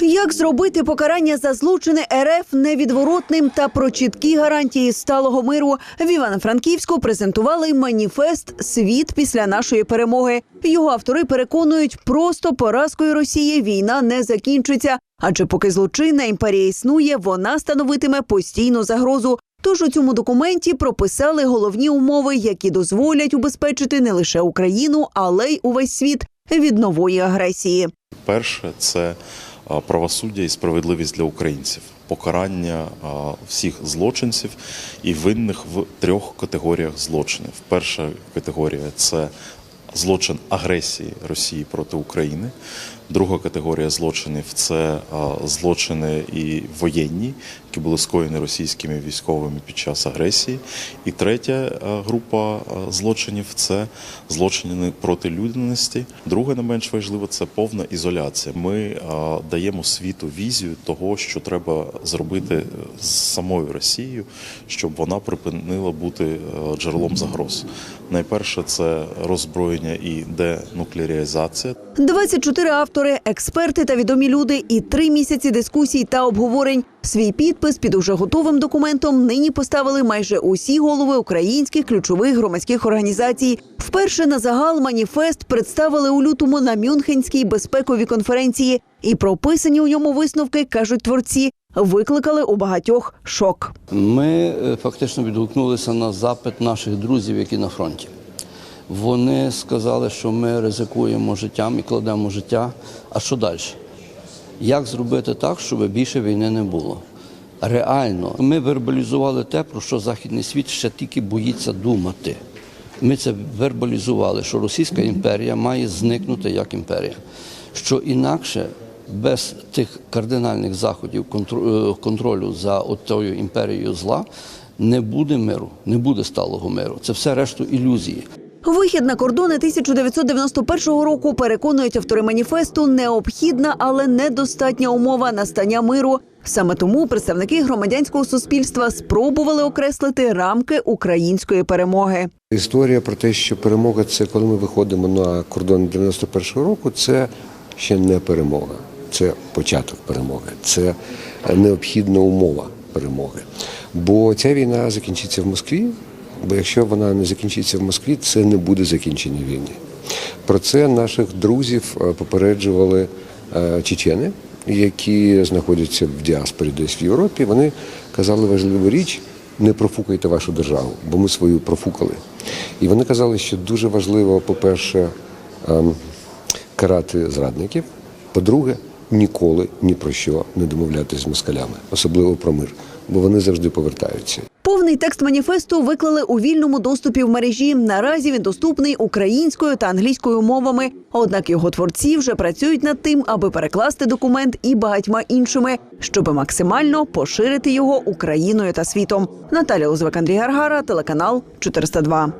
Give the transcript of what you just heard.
Як зробити покарання за злочини РФ невідворотним та про чіткі гарантії сталого миру в Івано-Франківську презентували маніфест Світ після нашої перемоги. Його автори переконують, просто поразкою Росії війна не закінчиться. Адже поки злочинна імперія існує, вона становитиме постійну загрозу. Тож у цьому документі прописали головні умови, які дозволять убезпечити не лише Україну, але й увесь світ від нової агресії. Перше це правосуддя і справедливість для українців, покарання всіх злочинців і винних в трьох категоріях злочинів. Перша категорія це злочин агресії Росії проти України. Друга категорія злочинів це злочини і воєнні, які були скоєні російськими військовими під час агресії. І третя група злочинів це злочини проти людяності. Друге, не менш важливо, це повна ізоляція. Ми даємо світу візію того, що треба зробити з самою Росією, щоб вона припинила бути е, джерелом загроз. Найперше це роззброєння і денуклеаризація. 24 автори, експерти та відомі люди і три місяці дискусій та обговорень. Свій підпис під уже готовим документом нині поставили майже усі голови українських ключових громадських організацій. Вперше на загал маніфест представили у лютому на Мюнхенській безпековій конференції. І прописані у ньому висновки кажуть творці, викликали у багатьох шок. Ми е, фактично відгукнулися на запит наших друзів, які на фронті. Вони сказали, що ми ризикуємо життям і кладемо життя. А що далі? Як зробити так, щоб більше війни не було? Реально, ми вербалізували те, про що Західний світ ще тільки боїться думати. Ми це вербалізували, що Російська імперія має зникнути як імперія. Що інакше без тих кардинальних заходів е, контролю за от тою імперією зла не буде миру, не буде сталого миру. Це все решту ілюзії. Вихід на кордони 1991 року переконують автори маніфесту необхідна, але недостатня умова настання миру. Саме тому представники громадянського суспільства спробували окреслити рамки української перемоги. Історія про те, що перемога це коли ми виходимо на кордон 91-го року, це ще не перемога, це початок перемоги, це необхідна умова перемоги. Бо ця війна закінчиться в Москві. Бо якщо вона не закінчиться в Москві, це не буде закінчення війни. Про це наших друзів е, попереджували е, чечени, які знаходяться в діаспорі десь в Європі. Вони казали важливу річ: не профукайте вашу державу, бо ми свою профукали. І вони казали, що дуже важливо, по-перше, ем, карати зрадників. По-друге, ніколи ні про що не домовлятися з москалями, особливо про мир, бо вони завжди повертаються. Повний текст маніфесту виклали у вільному доступі в мережі. Наразі він доступний українською та англійською мовами. Однак його творці вже працюють над тим, аби перекласти документ і багатьма іншими, щоб максимально поширити його Україною та світом. Наталя Узвик, Андрій Гаргара, телеканал 402.